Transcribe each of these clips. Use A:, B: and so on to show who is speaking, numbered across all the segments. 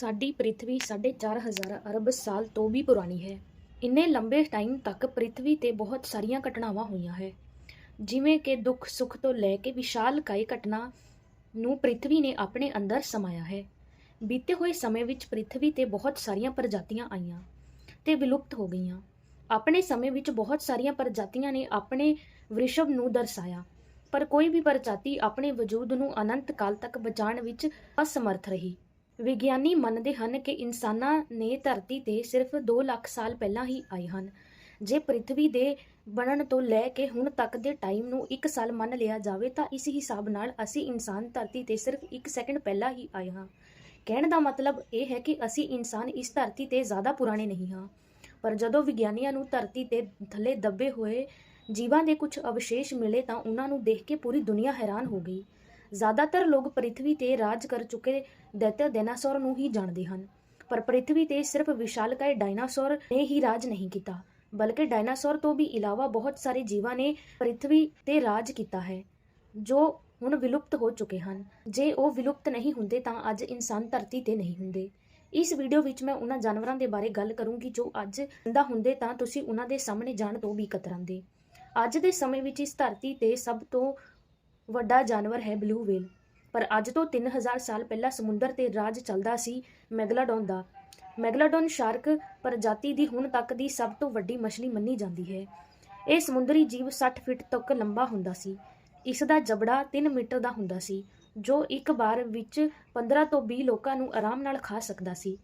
A: ਸਾਡੀ ਪ੍ਰਿਥਵੀ 4.5000 ਅਰਬ ਸਾਲ ਤੋਂ ਵੀ ਪੁਰਾਣੀ ਹੈ। ਇੰਨੇ ਲੰਬੇ ਟਾਈਮ ਤੱਕ ਪ੍ਰਿਥਵੀ ਤੇ ਬਹੁਤ ਸਾਰੀਆਂ ਘਟਨਾਵਾਂ ਹੋਈਆਂ ਹੈ। ਜਿਵੇਂ ਕਿ ਦੁੱਖ ਸੁੱਖ ਤੋਂ ਲੈ ਕੇ ਵਿਸ਼ਾਲ ਵਿਸ਼ਾਲਕਾਈ ਘਟਨਾ ਨੂੰ ਪ੍ਰਿਥਵੀ ਨੇ ਆਪਣੇ ਅੰਦਰ ਸਮਾਇਆ ਹੈ। ਬੀਤੇ ਹੋਏ ਸਮੇਂ ਵਿੱਚ ਪ੍ਰਿਥਵੀ ਤੇ ਬਹੁਤ ਸਾਰੀਆਂ ਪ੍ਰਜਾਤੀਆਂ ਆਈਆਂ ਤੇ ਵਿਲੁਪਤ ਹੋ ਗਈਆਂ। ਆਪਣੇ ਸਮੇਂ ਵਿੱਚ ਬਹੁਤ ਸਾਰੀਆਂ ਪ੍ਰਜਾਤੀਆਂ ਨੇ ਆਪਣੇ ਵ੍ਰਿਸ਼ਭ ਨੂੰ ਦਰਸਾਇਆ, ਪਰ ਕੋਈ ਵੀ ਪ੍ਰਜਾਤੀ ਆਪਣੇ ਵਜੂਦ ਨੂੰ ਅਨੰਤ ਕਾਲ ਤੱਕ ਬਚਾਉਣ ਵਿੱਚ ਅਸਮਰਥ ਰਹੀ। ਵਿਗਿਆਨੀ ਮੰਨਦੇ ਹਨ ਕਿ ਇਨਸਾਨਾਂ ਨੇ ਧਰਤੀ ਤੇ ਸਿਰਫ 2 ਲੱਖ ਸਾਲ ਪਹਿਲਾਂ ਹੀ ਆਏ ਹਨ। ਜੇ ਪ੍ਰਿਥਵੀ ਦੇ ਬਣਨ ਤੋਂ ਲੈ ਕੇ ਹੁਣ ਤੱਕ ਦੇ ਟਾਈਮ ਨੂੰ 1 ਸਾਲ ਮੰਨ ਲਿਆ ਜਾਵੇ ਤਾਂ ਇਸ ਹਿਸਾਬ ਨਾਲ ਅਸੀਂ ਇਨਸਾਨ ਧਰਤੀ ਤੇ ਸਿਰਫ 1 ਸੈਕਿੰਡ ਪਹਿਲਾਂ ਹੀ ਆਏ ਹਾਂ। ਕਹਿਣ ਦਾ ਮਤਲਬ ਇਹ ਹੈ ਕਿ ਅਸੀਂ ਇਨਸਾਨ ਇਸ ਧਰਤੀ ਤੇ ਜ਼ਿਆਦਾ ਪੁਰਾਣੇ ਨਹੀਂ ਹਾਂ। ਪਰ ਜਦੋਂ ਵਿਗਿਆਨੀਆਂ ਨੂੰ ਧਰਤੀ ਤੇ ਥੱਲੇ ਦੱਬੇ ਹੋਏ ਜੀਵਾਂ ਦੇ ਕੁਝ ਅਵਸ਼ੇਸ਼ ਮਿਲੇ ਤਾਂ ਉਹਨਾਂ ਨੂੰ ਦੇਖ ਕੇ ਪੂਰੀ ਦੁਨੀਆ ਹੈਰਾਨ ਹੋ ਗਈ। ਜ਼ਿਆਦਾਤਰ ਲੋਕ ਪ੍ਰਿਥਵੀ ਤੇ ਰਾਜ ਕਰ ਚੁੱਕੇ ਦੈਤਿਆ ਡਾਇਨਾਸੌਰ ਨੂੰ ਹੀ ਜਾਣਦੇ ਹਨ। ਪਰ ਪ੍ਰਿਥਵੀ ਤੇ ਸਿਰਫ ਵਿਸ਼ਾਲਕਾय ਡਾਇਨਾਸੌਰ ਨੇ ਹੀ ਰਾਜ ਨਹੀਂ ਕੀਤਾ, ਬਲਕਿ ਡਾਇਨਾਸੌਰ ਤੋਂ ਵੀ ਇਲਾਵਾ ਬਹੁਤ ਸਾਰੇ ਜੀਵਾਂ ਨੇ ਪ੍ਰਿਥਵੀ ਤੇ ਰਾਜ ਕੀਤਾ ਹੈ, ਜੋ ਹੁਣ ਵਿਲੁਪਤ ਹੋ ਚੁੱਕੇ ਹਨ। ਜੇ ਉਹ ਵਿਲੁਪਤ ਨਹੀਂ ਹੁੰਦੇ ਤਾਂ ਅੱਜ ਇਨਸਾਨ ਧਰਤੀ ਤੇ ਨਹੀਂ ਹੁੰਦੇ। ਇਸ ਵੀਡੀਓ ਵਿੱਚ ਮੈਂ ਉਹਨਾਂ ਜਾਨਵਰਾਂ ਦੇ ਬਾਰੇ ਗੱਲ ਕਰੂੰਗੀ ਜੋ ਅੱਜ ਜ਼ਿੰਦਾ ਹੁੰਦੇ ਤਾਂ ਤੁਸੀਂ ਉਹਨਾਂ ਦੇ ਸਾਹਮਣੇ ਜਾਣ ਤੋਂ ਵੀ ਕਤਰਾਂਦੇ ਅੱਜ ਦੇ ਸਮੇਂ ਵਿੱਚ ਇਸ ਧਰਤੀ ਤੇ ਸਭ ਤੋਂ ਵੱਡਾ ਜਾਨਵਰ ਹੈ ਬਲੂ ਵੇਲ। ਪਰ ਅੱਜ ਤੋਂ 3000 ਸਾਲ ਪਹਿਲਾਂ ਸਮੁੰਦਰ ਤੇ ਰਾਜ ਚੱਲਦਾ ਸੀ ਮੈਗਲਾਡੋਨ ਦਾ। ਮੈਗਲਾਡੋਨ ਸ਼ਾਰਕ ਪ੍ਰਜਾਤੀ ਦੀ ਹੁਣ ਤੱਕ ਦੀ ਸਭ ਤੋਂ ਵੱਡੀ ਮੱਛਲੀ ਮੰਨੀ ਜਾਂਦੀ ਹੈ। ਇਹ ਸਮੁੰਦਰੀ ਜੀਵ 60 ਫੁੱਟ ਤੱਕ ਲੰਬਾ ਹੁੰਦਾ ਸੀ। ਇਸ ਦਾ ਜਬੜਾ 3 ਮੀਟਰ ਦਾ ਹੁੰਦਾ ਸੀ, ਜੋ ਇੱਕ ਵਾਰ ਵਿੱਚ 15 ਤੋਂ 20 ਲੋਕਾਂ ਨੂੰ ਆਰਾਮ ਨਾਲ ਖਾ ਸਕਦਾ ਸੀ।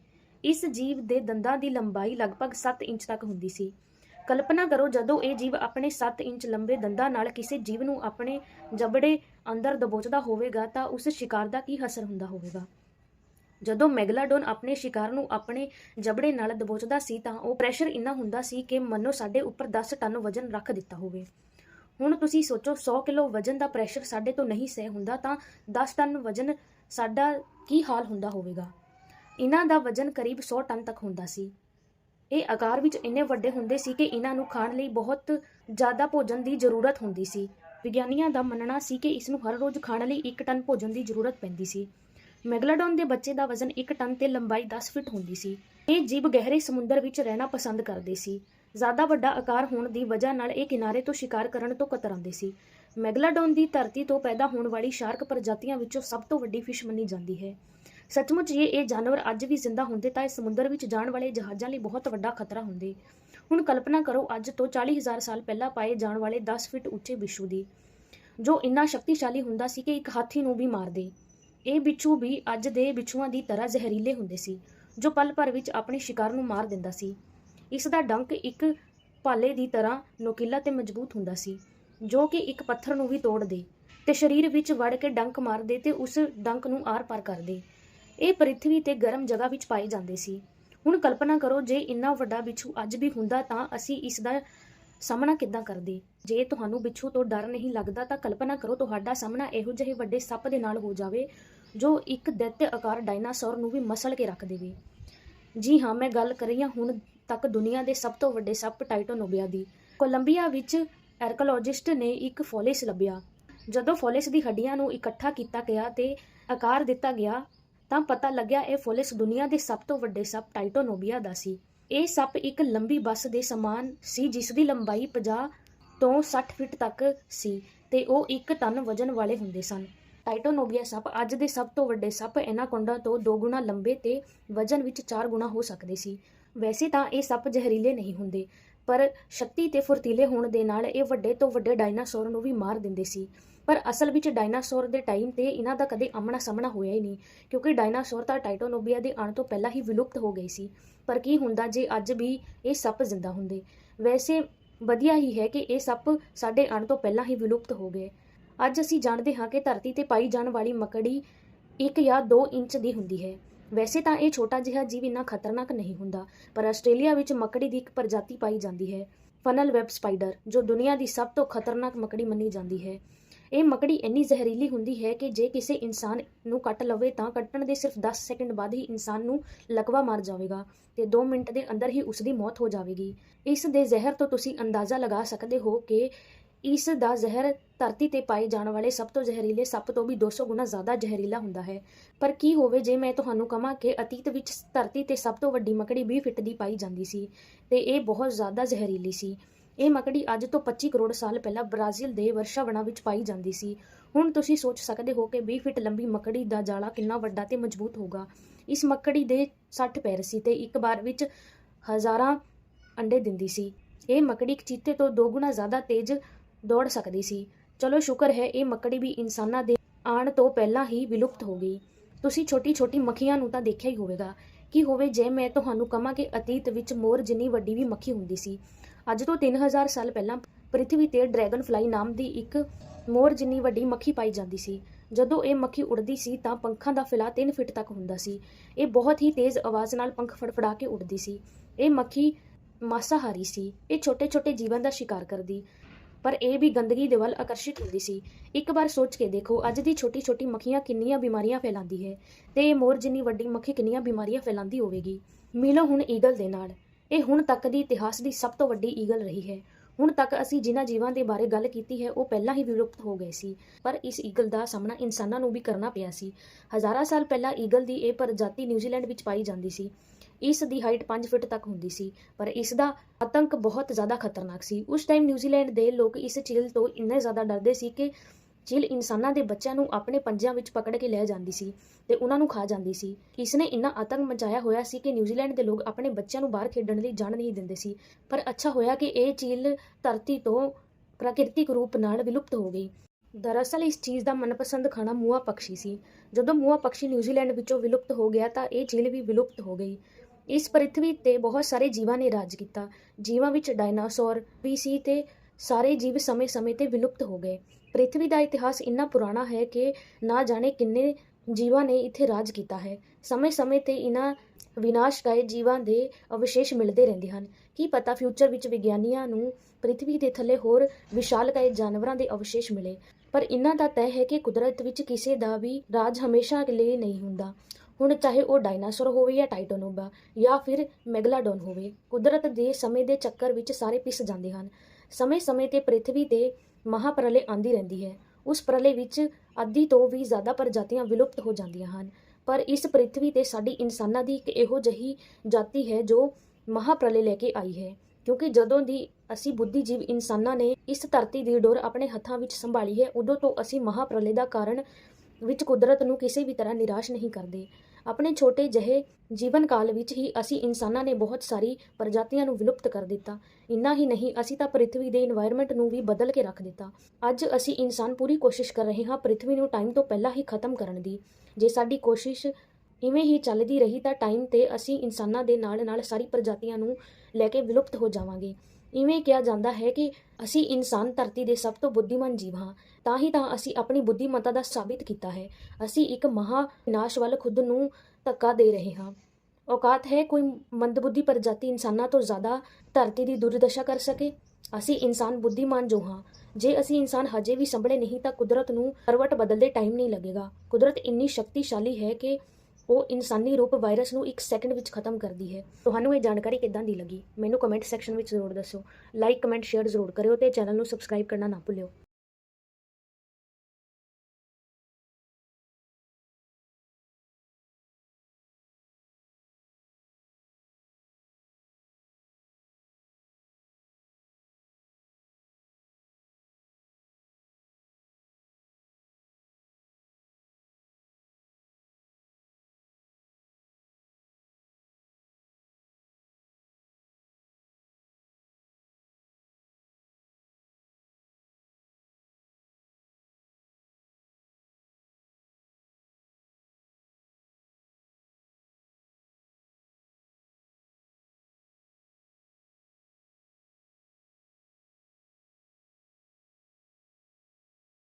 A: ਇਸ ਜੀਵ ਦੇ ਦੰਦਾਂ ਦੀ ਲੰਬਾਈ ਲਗਭਗ 7 ਇੰਚ ਤੱਕ ਹੁੰਦੀ ਸੀ। ਕਲਪਨਾ ਕਰੋ ਜਦੋਂ ਇਹ ਜੀਵ ਆਪਣੇ 7 ਇੰਚ ਲੰਬੇ ਦੰਦਾਂ ਨਾਲ ਕਿਸੇ ਜੀਵ ਨੂੰ ਆਪਣੇ ਜਬੜੇ ਅੰਦਰ ਦਬੋਚਦਾ ਹੋਵੇਗਾ ਤਾਂ ਉਸ ਸ਼ਿਕਾਰ ਦਾ ਕੀ ਅਸਰ ਹੁੰਦਾ ਹੋਵੇਗਾ? ਜਦੋਂ ਮੈਗਲਾਡੋਨ ਆਪਣੇ ਸ਼ਿਕਾਰ ਨੂੰ ਆਪਣੇ ਜਬੜੇ ਨਾਲ ਦਬੋਚਦਾ ਸੀ ਤਾਂ ਉਹ ਪ੍ਰੈਸ਼ਰ ਇੰਨਾ ਹੁੰਦਾ ਸੀ ਕਿ ਮੰਨੋ ਸਾਡੇ ਉੱਪਰ 10 ਟਨ ਵਜਨ ਰੱਖ ਦਿੱਤਾ ਹੋਵੇ। ਹੁਣ ਤੁਸੀਂ ਸੋਚੋ 100 ਕਿਲੋ ਵਜਨ ਦਾ ਪ੍ਰੈਸ਼ਰ ਸਾਡੇ ਤੋਂ ਨਹੀਂ ਸਹਿ ਹੁੰਦਾ ਤਾਂ 10 ਟਨ ਵਜਨ ਸਾਡਾ ਕੀ ਹਾਲ ਹੁੰਦਾ ਹੋਵੇਗਾ? ਇਹਨਾਂ ਦਾ ਵਜਨ ਕਰੀਬ 100 ਟਨ ਤੱਕ ਹੁੰਦਾ ਸੀ। ਇਹ ਆਕਾਰ ਵਿੱਚ ਇੰਨੇ ਵੱਡੇ ਹੁੰਦੇ ਸੀ ਕਿ ਇਹਨਾਂ ਨੂੰ ਖਾਣ ਲਈ ਬਹੁਤ ਜ਼ਿਆਦਾ ਭੋਜਨ ਦੀ ਜ਼ਰੂਰਤ ਹੁੰਦੀ ਸੀ। ਵਿਗਿਆਨੀਆਂ ਦਾ ਮੰਨਣਾ ਸੀ ਕਿ ਇਸ ਨੂੰ ਹਰ ਰੋਜ਼ ਖਾਣ ਲਈ 1 ਟਨ ਭੋਜਨ ਦੀ ਜ਼ਰੂਰਤ ਪੈਂਦੀ ਸੀ। ਮੈਗਲਾਡੋਨ ਦੇ ਬੱਚੇ ਦਾ ਵਜ਼ਨ 1 ਟਨ ਤੇ ਲੰਬਾਈ 10 ਫੁੱਟ ਹੁੰਦੀ ਸੀ। ਇਹ ਜੀਵ ਗਹਿਰੇ ਸਮੁੰਦਰ ਵਿੱਚ ਰਹਿਣਾ ਪਸੰਦ ਕਰਦੇ ਸੀ। ਜ਼ਿਆਦਾ ਵੱਡਾ ਆਕਾਰ ਹੋਣ ਦੀ ਵਜ੍ਹਾ ਨਾਲ ਇਹ ਕਿਨਾਰੇ ਤੋਂ ਸ਼ਿਕਾਰ ਕਰਨ ਤੋਂ ਕਤਰਾਉਂਦੇ ਸੀ। ਮੈਗਲਾਡੋਨ ਦੀ ਧਰਤੀ ਤੋਂ ਪੈਦਾ ਹੋਣ ਵਾਲੀ ਸ਼ਾਰਕ ਪ੍ਰਜਾਤੀਆਂ ਵਿੱਚੋਂ ਸਭ ਤੋਂ ਵੱਡੀ ਫਿਸ਼ ਮੰਨੀ ਜਾਂਦੀ ਹੈ। ਸੱਚਮੁੱਚ ਜੇ ਇਹ ਜਾਨਵਰ ਅੱਜ ਵੀ ਜ਼ਿੰਦਾ ਹੁੰਦੇ ਤਾਂ ਇਹ ਸਮੁੰਦਰ ਵਿੱਚ ਜਾਣ ਵਾਲੇ ਜਹਾਜ਼ਾਂ ਲਈ ਬਹੁਤ ਵੱਡਾ ਖਤਰਾ ਹੁੰਦੇ। ਹੁਣ ਕਲਪਨਾ ਕਰੋ ਅੱਜ ਤੋਂ 40000 ਸਾਲ ਪਹਿਲਾਂ ਪਾਏ ਜਾਣ ਵਾਲੇ 10 ਫੁੱਟ ਉੱਚੇ ਬਿੱਛੂ ਦੀ, ਜੋ ਇੰਨਾ ਸ਼ਕਤੀਸ਼ਾਲੀ ਹੁੰਦਾ ਸੀ ਕਿ ਇੱਕ ਹਾਥੀ ਨੂੰ ਵੀ ਮਾਰ ਦੇ ਇਹ ਬਿੱਛੂ ਵੀ ਅੱਜ ਦੇ ਬਿੱਛੂਆਂ ਦੀ ਤਰ੍ਹਾਂ ਜ਼ਹਿਰੀਲੇ ਹੁੰਦੇ ਸੀ, ਜੋ ਪਲ ਭਰ ਵਿੱਚ ਆਪਣੇ ਸ਼ਿਕਾਰ ਨੂੰ ਮਾਰ ਦਿੰਦਾ ਸੀ। ਇਸ ਦਾ ਡੰਕ ਇੱਕ ਭਾਲੇ ਦੀ ਤਰ੍ਹਾਂ ਨੋਕੀਲਾ ਤੇ ਮਜ਼ਬੂਤ ਹੁੰਦਾ ਸੀ, ਜੋ ਕਿ ਇੱਕ ਪੱਥਰ ਨੂੰ ਵੀ ਤੋੜ ਦੇ ਤੇ ਸਰੀਰ ਵਿੱਚ ਵੜ ਕੇ ਡੰਕ ਮਾਰ ਦੇ ਤੇ ਉਸ ਡੰਕ ਨੂੰ ਆਰ-ਪਾਰ ਕਰ ਦੇ ਇਹ ਪ੍ਰਿਥਵੀ ਤੇ ਗਰਮ ਜਗ੍ਹਾ ਵਿੱਚ ਪਾਏ ਜਾਂਦੇ ਸੀ। ਹੁਣ ਕਲਪਨਾ ਕਰੋ ਜੇ ਇੰਨਾ ਵੱਡਾ ਬਿੱਛੂ ਅੱਜ ਵੀ ਹੁੰਦਾ ਤਾਂ ਅਸੀਂ ਇਸ ਦਾ ਸਾਹਮਣਾ ਕਿੱਦਾਂ ਕਰਦੇ? ਜੇ ਤੁਹਾਨੂੰ ਬਿੱਛੂ ਤੋਂ ਡਰ ਨਹੀਂ ਲੱਗਦਾ ਤਾਂ ਕਲਪਨਾ ਕਰੋ ਤੁਹਾਡਾ ਸਾਹਮਣਾ ਇਹੋ ਜਿਹੇ ਵੱਡੇ ਸੱਪ ਦੇ ਨਾਲ ਹੋ ਜਾਵੇ, ਜੋ ਇੱਕ ਦੈਤਯ ਆਕਾਰ ਡਾਇਨਾਸੌਰ ਨੂੰ ਵੀ ਮਸਲ ਕੇ ਰੱਖ ਦੇਵੇ। ਜੀ ਹਾਂ, ਮੈਂ ਗੱਲ ਕਰ ਰਹੀ ਹਾਂ ਹੁਣ ਤੱਕ ਦੁਨੀਆ ਦੇ ਸਭ ਤੋਂ ਵੱਡੇ ਸੱਪ ਟਾਈਟੋਨੋਬੀਆ ਦੀ। ਕੋਲੰਬੀਆ ਵਿੱਚ ਆਰਕੋਲੋਜਿਸਟ ਨੇ ਇੱਕ ਫੋਲਿਸ ਲੱਭਿਆ। ਜਦੋਂ ਫੋਲਿਸ ਦੀ ਹੱਡੀਆਂ ਨੂੰ ਇਕੱਠਾ ਕੀਤਾ ਗਿਆ ਤੇ ਆਕਾਰ ਦਿੱਤਾ ਗਿਆ ਤਾਂ ਪਤਾ ਲੱਗਿਆ ਇਹ ਫੋਲਿਸ ਦੁਨੀਆ ਦੇ ਸਭ ਤੋਂ ਵੱਡੇ ਸੱਪ ਟਾਈਟੋਨੋਬੀਆ ਦਾ ਸੀ। ਇਹ ਸੱਪ ਇੱਕ ਲੰਬੀ ਬੱਸ ਦੇ ਸਮਾਨ ਸੀ, ਜਿਸ ਦੀ ਲੰਬਾਈ 50 ਤੋਂ 60 ਫੁੱਟ ਤੱਕ ਸੀ ਤੇ ਉਹ 1 ਟਨ ਵਜਨ ਵਾਲੇ ਹੁੰਦੇ ਸਨ। ਟਾਈਟੋਨੋਬੀਆ ਸੱਪ ਅੱਜ ਦੇ ਸਭ ਤੋਂ ਵੱਡੇ ਸੱਪ ਐਨਾਕੋਂਡਾ ਤੋਂ 2 ਗੁਣਾ ਲੰਬੇ ਤੇ ਵਜਨ ਵਿੱਚ 4 ਗੁਣਾ ਹੋ ਸਕਦੇ ਸੀ। ਵੈਸੇ ਤਾਂ ਇਹ ਸੱਪ ਜ਼ਹਿਰੀਲੇ ਨਹੀਂ ਹੁੰਦੇ ਪਰ ਸ਼ਕਤੀ ਤੇ ਫੁਰਤੀਲੇ ਹੋਣ ਦੇ ਨਾਲ ਇਹ ਵੱਡੇ ਤੋਂ ਵੱਡੇ ਡਾਇਨਾਸੌਰ ਨੂੰ ਵੀ ਮਾਰ ਦਿੰਦੇ ਸੀ। ਪਰ ਅਸਲ ਵਿੱਚ ਡਾਇਨਾਸੌਰ ਦੇ ਟਾਈਮ ਤੇ ਇਹਨਾਂ ਦਾ ਕਦੇ ਆਮਣਾ ਸਾਹਮਣਾ ਹੋਇਆ ਹੀ ਨਹੀਂ, ਕਿਉਂਕਿ ਡਾਇਨਾਸੌਰ ਤਾਂ ਟਾਈਟੋਨੋਬੀਆ ਦੇ ਆਉਣ ਤੋਂ ਪਹਿਲਾਂ ਹੀ ਵਿਲੁਪਤ ਹੋ ਗਈ ਸੀ। ਪਰ ਕੀ ਹੁੰਦਾ ਜੇ ਅੱਜ ਵੀ ਇਹ ਸੱਪ ਜ਼ਿੰਦਾ ਹੁੰਦੇ? ਵੈਸੇ ਵਧੀਆ ਹੀ ਹੈ ਕਿ ਇਹ ਸੱਪ ਸਾਡੇ ਆਉਣ ਤੋਂ ਪਹਿਲਾਂ ਹੀ ਵਿਲੁਪਤ ਹੋ ਗਏ। ਅੱਜ ਅਸੀਂ ਜਾਣਦੇ ਹਾਂ ਕਿ ਧਰਤੀ ਤੇ ਪਾਈ ਜਾਣ ਵਾਲੀ ਮੱਕੜੀ 1 ਜਾਂ 2 ਇੰਚ ਦੀ ਹੁੰਦੀ ਹੈ। ਵੈਸੇ ਤਾਂ ਇਹ ਛੋਟਾ ਜਿਹਾ ਜੀਵ ਇੰਨਾ ਖਤਰਨਾਕ ਨਹੀਂ ਹੁੰਦਾ, ਪਰ ਆਸਟ੍ਰੇਲੀਆ ਵਿੱਚ ਮਕੜੀ ਦੀ ਇੱਕ ਪ੍ਰਜਾਤੀ ਪਾਈ ਜਾਂਦੀ ਹੈ, ਫਨਲ ਵੈਬ ਸਪਾਈਡਰ, ਜੋ ਦੁਨੀਆ ਦੀ ਸਭ ਤੋਂ ਖਤਰਨਾਕ ਮਕੜੀ ਮੰਨੀ ਜਾਂਦੀ ਹੈ। ਇਹ ਮਕੜੀ ਇੰਨੀ ਜ਼ਹਿਰੀਲੀ ਹੁੰਦੀ ਹੈ ਕਿ ਜੇ ਕਿਸੇ ਇਨਸਾਨ ਨੂੰ ਕੱਟ ਲਵੇ ਤਾਂ ਕੱਟਣ ਦੇ ਸਿਰਫ 10 ਸੈਕਿੰਡ ਬਾਅਦ ਹੀ ਇਨਸਾਨ ਨੂੰ ਲਕਵਾ ਮਾਰ ਜਾਵੇਗਾ ਤੇ 2 ਮਿੰਟ ਦੇ ਅੰਦਰ ਹੀ ਉਸ ਦੀ ਮੌਤ ਹੋ ਜਾਵੇਗੀ। ਇਸ ਦੇ ਜ਼ਹਿਰ ਤੋਂ ਤੁਸੀਂ ਅੰਦਾਜ਼ਾ ਲਗਾ ਸਕਦੇ ਹੋ ਕਿ ਇਸ ਦਾ ਜ਼ਹਿਰ ਧਰਤੀ ਤੇ ਪਾਏ ਜਾਣ ਵਾਲੇ ਸਭ ਤੋਂ ਜ਼ਹਿਰੀਲੇ ਸੱਪ ਤੋਂ ਵੀ 200 ਗੁਣਾ ਜ਼ਿਆਦਾ ਜ਼ਹਿਰੀਲਾ ਹੁੰਦਾ ਹੈ। ਪਰ ਕੀ ਹੋਵੇ ਜੇ ਮੈਂ ਤੁਹਾਨੂੰ ਕਹਾਂ ਕਿ ਅਤੀਤ ਵਿੱਚ ਧਰਤੀ ਤੇ ਸਭ ਤੋਂ ਵੱਡੀ ਮਕੜੀ 20 ਫਿੱਟ ਦੀ ਪਾਈ ਜਾਂਦੀ ਸੀ ਤੇ ਇਹ ਬਹੁਤ ਜ਼ਿਆਦਾ ਜ਼ਹਿਰੀਲੀ ਸੀ। ਇਹ ਮਕੜੀ ਅੱਜ ਤੋਂ 25 ਕਰੋੜ ਸਾਲ ਪਹਿਲਾਂ ਬ੍ਰਾਜ਼ੀਲ ਦੇ ਵਰਸ਼ਾਵਣਾ ਵਿੱਚ ਪਾਈ ਜਾਂਦੀ ਸੀ। ਹੁਣ ਤੁਸੀਂ ਸੋਚ ਸਕਦੇ ਹੋ ਕਿ 20 ਫਿੱਟ ਲੰਬੀ ਮਕੜੀ ਦਾ ਜਾਲਾ ਕਿੰਨਾ ਵੱਡਾ ਤੇ ਮਜ਼ਬੂਤ ਹੋਗਾ ਇਸ ਮਕੜੀ ਦੇ 60 ਪੈਰ ਸੀ ਤੇ ਇੱਕ ਵਾਰ ਵਿੱਚ ਹਜ਼ਾਰਾਂ ਅੰਡੇ ਦਿੰਦੀ ਸੀ। ਇਹ ਮਕੜੀ ਇੱਕ ਚੀਤੇ ਤੋਂ ਦੋ ਗੁਣਾ ਜ਼ਿਆਦਾ ਤੇਜ਼ ਦੌੜ ਸਕਦੀ ਸੀ। ਚਲੋ ਸ਼ੁਕਰ ਹੈ, ਇਹ ਮੱਕੜੀ ਵੀ ਇਨਸਾਨਾਂ ਦੇ ਆਉਣ ਤੋਂ ਪਹਿਲਾਂ ਹੀ ਵਿਲੁਪਤ ਹੋ ਗਈ। ਤੁਸੀਂ ਛੋਟੀ-ਛੋਟੀ ਮੱਖੀਆਂ ਨੂੰ ਤਾਂ ਦੇਖਿਆ ਹੀ ਹੋਵੇਗਾ। ਕੀ ਹੋਵੇ ਜੇ ਮੈਂ ਤੁਹਾਨੂੰ ਕਹਾਂ ਕਿ ਅਤੀਤ ਵਿੱਚ ਮੋਰ ਜਿੰਨੀ ਵੱਡੀ ਵੀ ਮੱਖੀ ਹੁੰਦੀ ਸੀ। ਅੱਜ ਤੋਂ 3000 ਸਾਲ ਪਹਿਲਾਂ ਪ੍ਰithvi ਤੇ ਡਰੈਗਨ ਫਲਾਈ ਨਾਮ ਦੀ ਇੱਕ ਮੋਰ ਜਿੰਨੀ ਵੱਡੀ ਮੱਖੀ ਪਾਈ ਜਾਂਦੀ ਸੀ। ਜਦੋਂ ਇਹ ਮੱਖੀ ਉੱਡਦੀ ਸੀ ਤਾਂ ਪੰਖਾਂ ਦਾ ਫੈਲਾਅ 3 ਫਿਟ ਤੱਕ ਹੁੰਦਾ ਸੀ। ਇਹ ਬਹੁਤ ਹੀ ਤੇਜ਼ ਆਵਾਜ਼ ਨਾਲ ਪੰਖ ਫੜਫੜਾ ਕੇ ਉੱਡਦੀ ਸੀ। ਇਹ ਮੱਖੀ ਮਾਸਾਹਾਰੀ ਸੀ। ਇਹ ਛੋਟੇ-ਛੋਟੇ ਜੀਵਾਂ ਦਾ ਸ਼ਿਕਾਰ ਕਰਦੀ। ਪਰ ਇਹ ਵੀ ਗੰਦਗੀ ਦੇ ਵੱਲ ਆਕਰਸ਼ਿਤ ਹੁੰਦੀ ਸੀ। ਇੱਕ ਵਾਰ ਸੋਚ ਕੇ ਦੇਖੋ, ਅੱਜ ਦੀ ਛੋਟੀ-ਛੋਟੀ ਮੱਖੀਆਂ ਕਿੰਨੀਆਂ ਬਿਮਾਰੀਆਂ ਫੈਲਾਉਂਦੀ ਹੈ ਤੇ ਇਹ ਮੋਰ ਜਿੰਨੀ ਵੱਡੀ ਮੱਖੀ ਕਿੰਨੀਆਂ ਬਿਮਾਰੀਆਂ ਫੈਲਾਉਂਦੀ ਹੋਵੇਗੀ। ਮਿਲੋ ਹੁਣ ਈਗਲ ਦੇ ਨਾਲ। ਇਹ ਹੁਣ ਤੱਕ ਦੀ ਇਤਿਹਾਸ ਦੀ ਸਭ ਤੋਂ ਵੱਡੀ ਈਗਲ ਰਹੀ ਹੈ। ਹੁਣ ਤੱਕ ਅਸੀਂ ਜਿਨ੍ਹਾਂ ਜੀਵਾਂ ਦੇ ਬਾਰੇ ਗੱਲ ਕੀਤੀ ਹੈ, ਉਹ ਪਹਿਲਾਂ ਹੀ ਵਿਲੁਪਤ ਹੋ ਗਏ ਸੀ। ਪਰ ਇਸ ਈਗਲ ਦਾ ਸਾਹਮਣਾ ਇਨਸਾਨਾਂ ਨੂੰ ਵੀ ਕਰਨਾ ਪਿਆ ਸੀ। ਹਜ਼ਾਰਾਂ ਸਾਲ ਪਹਿਲਾਂ ਈਗਲ ਦੀ ਇਹ ਪ੍ਰਜਾਤੀ ਨਿਊਜ਼ੀਲੈਂਡ ਵਿੱਚ ਪਾਈ ਜਾਂਦੀ ਸੀ। ਇਸ ਦੀ ਹਾਈਟ 5 ਫੁੱਟ ਤੱਕ ਹੁੰਦੀ ਸੀ, ਪਰ ਇਸ ਦਾ ਆਤੰਕ ਬਹੁਤ ਜ਼ਿਆਦਾ ਖਤਰਨਾਕ ਸੀ। ਉਸ ਟਾਈਮ ਨਿਊਜ਼ੀਲੈਂਡ ਦੇ ਲੋਕ ਇਸ ਚੀਲ ਤੋਂ ਇੰਨੇ ਜ਼ਿਆਦਾ ਡਰਦੇ ਸੀ ਕਿ ਚੀਲ ਇਨਸਾਨਾਂ ਦੇ ਬੱਚਿਆਂ ਨੂੰ ਆਪਣੇ ਪੰਜਿਆਂ ਵਿੱਚ ਪਕੜ ਕੇ ਲੈ ਜਾਂਦੀ ਸੀ ਤੇ ਉਹਨਾਂ ਨੂੰ ਖਾ ਜਾਂਦੀ ਸੀ। ਇਸ ਨੇ ਇੰਨਾ ਆਤੰਕ ਮਚਾਇਆ ਹੋਇਆ ਸੀ ਕਿ ਨਿਊਜ਼ੀਲੈਂਡ ਦੇ ਲੋਕ ਆਪਣੇ ਬੱਚਿਆਂ ਨੂੰ ਬਾਹਰ ਖੇਡਣ ਲਈ ਜਾਣ ਨਹੀਂ ਦਿੰਦੇ ਸੀ। ਪਰ ਅੱਛਾ ਹੋਇਆ ਕਿ ਇਹ ਚੀਲ ਧਰਤੀ ਤੋਂ ਪ੍ਰਾਕਿਰਤਿਕ ਰੂਪ ਨਾਲ ਵਿਲੁਪਤ ਹੋ ਗਈ। ਦਰਅਸਲ ਇਸ ਚੀਜ਼ ਦਾ ਮਨਪਸੰਦ ਖਾਣਾ ਮੂਆ ਪੰਛੀ ਸੀ। ਜਦੋਂ ਮੂਆ ਪੰਛੀ ਨਿਊਜ਼ੀਲੈਂਡ ਵਿੱਚੋਂ ਵਿਲੁਪਤ ਹੋ ਗਿਆ ਤਾਂ ਇਹ ਚੀਲ ਵੀ ਵਿਲੁਪਤ ਹੋ ਗਈ। ਇਸ ਪ੍ਰithvi ਤੇ ਬਹੁਤ ਸਾਰੇ ਜੀਵਾਂ ਨੇ ਰਾਜ ਕੀਤਾ। ਜੀਵਾਂ ਵਿੱਚ ਡਾਇਨਾਸੌਰ ਵੀ ਸੀ ਤੇ ਸਾਰੇ ਜੀਵ ਸਮੇਂ-ਸਮੇਂ ਤੇ ਵਿਲੁਪਤ ਹੋ ਗਏ। ਪ੍ਰithvi ਦਾ ਇਤਿਹਾਸ ਇੰਨਾ ਪੁਰਾਣਾ ਹੈ ਕਿ ਨਾ ਜਾਣੇ ਕਿੰਨੇ ਜੀਵਾਂ ਨੇ ਇੱਥੇ ਰਾਜ ਕੀਤਾ ਹੈ। ਸਮੇਂ-ਸਮੇਂ ਤੇ ਇਹਨਾਂ ਵਿਨਾਸ਼ਕਾਰੀ ਜੀਵਾਂ ਦੇ ਅਵਸ਼ੇਸ਼ ਮਿਲਦੇ ਰਹਿੰਦੇ ਹਨ। ਕੀ ਪਤਾ ਫਿਊਚਰ ਵਿੱਚ ਵਿਗਿਆਨੀਆਂ ਨੂੰ ਪ੍ਰithvi ਦੇ ਥੱਲੇ ਹੋਰ ਵਿਸ਼ਾਲਕਾਈ ਜਾਨਵਰਾਂ ਦੇ ਅਵਸ਼ੇਸ਼ ਮਿਲੇ। ਪਰ ਇਹਨਾਂ ਦਾ ਤੈਅ ਹੈ ਕਿ ਕੁਦਰਤ ਵਿੱਚ ਕਿਸੇ ਦਾ ਵੀ ਰਾਜ ਹਮੇਸ਼ਾ ਲਈ ਨਹੀਂ ਹੁੰਦਾ। ਹੁਣ ਚਾਹੇ ਉਹ ਡਾਇਨਾਸੌਰ ਹੋਵੇ ਜਾਂ ਟਾਈਟੋਨੋਬਾ ਜਾਂ ਫਿਰ ਮੈਗਲਾਡੋਨ ਹੋਵੇ, ਕੁਦਰਤ ਦੇ ਸਮੇਂ ਦੇ ਚੱਕਰ ਵਿੱਚ ਸਾਰੇ ਪਿਸ ਜਾਂਦੇ ਹਨ। ਸਮੇਂ-ਸਮੇਂ ਤੇ ਪ੍ਰithvi ਤੇ ਮਹਾਪ੍ਰਲਯ ਆਂਦੀ ਰਹਿੰਦੀ ਹੈ। ਉਸ ਪ੍ਰਲਯ ਵਿੱਚ ਅੱਧੀ ਤੋਂ ਵੀ ਜ਼ਿਆਦਾ ਪ੍ਰਜਾਤੀਆਂ ਵਿਲੁਪਤ ਹੋ ਜਾਂਦੀਆਂ ਹਨ। ਪਰ ਇਸ ਪ੍ਰithvi ਤੇ ਸਾਡੀ ਇਨਸਾਨਾਂ ਦੀ ਇੱਕ ਇਹੋ ਜਿਹੀ ਜਾਤੀ ਹੈ ਜੋ ਮਹਾਪ੍ਰਲਯ ਲੈ ਕੇ ਆਈ ਹੈ। ਕਿਉਂਕਿ ਜਦੋਂ ਦੀ ਅਸੀਂ ਬੁੱਧੀਜੀਵ ਇਨਸਾਨਾਂ ਨੇ ਇਸ ਧਰਤੀ ਦੀ ਡੋਰ ਆਪਣੇ ਹੱਥਾਂ ਵਿੱਚ ਸੰਭਾਲੀ ਹੈ, ਉਦੋਂ ਤੋਂ ਅਸੀਂ ਮਹਾਪ੍ਰਲਯ ਦਾ ਕਾਰਨ ਵਿੱਚ ਕੁਦਰਤ ਨੂੰ ਕਿਸੇ ਵੀ ਤਰ੍ਹਾਂ ਨਿਰਾਸ਼ ਨਹੀਂ ਕਰਦੇ। ਆਪਣੇ ਛੋਟੇ ਜਿਹੇ ਜੀਵਨ ਕਾਲ ਵਿੱਚ ਹੀ ਅਸੀਂ ਇਨਸਾਨਾਂ ਨੇ ਬਹੁਤ ਸਾਰੀ ਪ੍ਰਜਾਤੀਆਂ ਨੂੰ ਵਿਲੁਪਤ ਕਰ ਦਿੱਤਾ। ਇੰਨਾ ਹੀ ਨਹੀਂ, ਅਸੀਂ ਤਾਂ ਪ੍ਰithvi ਦੇ এনवायरमेंट ਨੂੰ ਵੀ ਬਦਲ ਕੇ ਰੱਖ ਦਿੱਤਾ। ਅੱਜ ਅਸੀਂ ਇਨਸਾਨ ਪੂਰੀ ਕੋਸ਼ਿਸ਼ ਕਰ ਰਹੇ ਹਾਂ ਪ੍ਰithvi ਨੂੰ ਟਾਈਮ ਤੋਂ ਪਹਿਲਾਂ ਹੀ ਖਤਮ ਕਰਨ ਦੀ। ਜੇ ਸਾਡੀ ਕੋਸ਼ਿਸ਼ ਇਵੇਂ ਹੀ ਚੱਲਦੀ ਰਹੀ ਤਾਂ ਟਾਈਮ ਤੇ ਅਸੀਂ ਇਨਸਾਨਾਂ ਦੇ ਨਾਲ ਨਾਲ ਸਾਰੀ ਪ੍ਰਜਾਤੀਆਂ ਨੂੰ ਲੈ ਕੇ ਵਿਲੁਪਤ ਹੋ ਜਾਵਾਂਗੇ। ਇਵੇਂ ਕਿਹਾ ਜਾਂਦਾ ਹੈ ਕਿ ਅਸੀਂ ਇਨਸਾਨ ਧਰਤੀ ਦੇ ਸਭ ਤੋਂ ਬੁੱਧੀਮਾਨ ਜੀਵ ਹਾਂ, ਤਾਂ ਹੀ ਤਾਂ ਅਸੀਂ ਆਪਣੀ ਬੁੱਧੀਮੱਤਾ ਦਾ ਸਾਬਿਤ ਕੀਤਾ ਹੈ। ਅਸੀਂ ਇੱਕ ਮਹਾ ਵਿਨਾਸ਼ ਵੱਲ ਖੁਦ ਨੂੰ ਧੱਕਾ ਦੇ ਰਹੇ ਹਾਂ। ਔਕਾਤ ਹੈ ਕੋਈ ਮੰਦਬੁੱਧੀ ਪ੍ਰਜਾਤੀ ਇਨਸਾਨਾਂ ਤੋਂ ਜ਼ਿਆਦਾ ਧਰਤੀ ਦੀ ਦੁਰਦਸ਼ਾ ਕਰ ਸਕੇ। ਅਸੀਂ ਇਨਸਾਨ ਬੁੱਧੀਮਾਨ ਜੋ ਹਾਂ। ਜੇ ਅਸੀਂ ਇਨਸਾਨ ਹਜੇ ਵੀ ਸੰਭਲੇ ਨਹੀਂ, ਤਾਂ ਕੁਦਰਤ ਨੂੰ ਕਰਵਟ ਬਦਲਦੇ ਟਾਈਮ ਨਹੀਂ ਲੱਗੇਗਾ। ਕੁਦਰਤ ਇੰਨੀ ਸ਼ਕਤੀਸ਼ਾਲੀ ਹੈ ਕਿ ਉਹ ਇਨਸਾਨੀ ਰੂਪ ਵਾਇਰਸ ਨੂੰ ਇੱਕ ਸੈਕਿੰਡ ਵਿੱਚ ਖਤਮ ਕਰਦੀ ਹੈ। ਤੁਹਾਨੂੰ ਇਹ ਜਾਣਕਾਰੀ ਕਿੱਦਾਂ ਦੀ ਲੱਗੀ? ਮੈਨੂੰ ਕਮੈਂਟ ਸੈਕਸ਼ਨ ਵਿੱਚ ਜ਼ਰੂਰ ਦੱਸੋ। ਲਾਈਕ ਕਮੈਂਟ ਸ਼ੇਅਰ ਜ਼ਰੂਰ ਕਰਿਓ ਤੇ ਚੈਨਲ ਨੂੰ ਸਬਸਕ੍ਰਾਈਬ ਕਰਨਾ ਨਾ ਭੁੱਲਿਓ।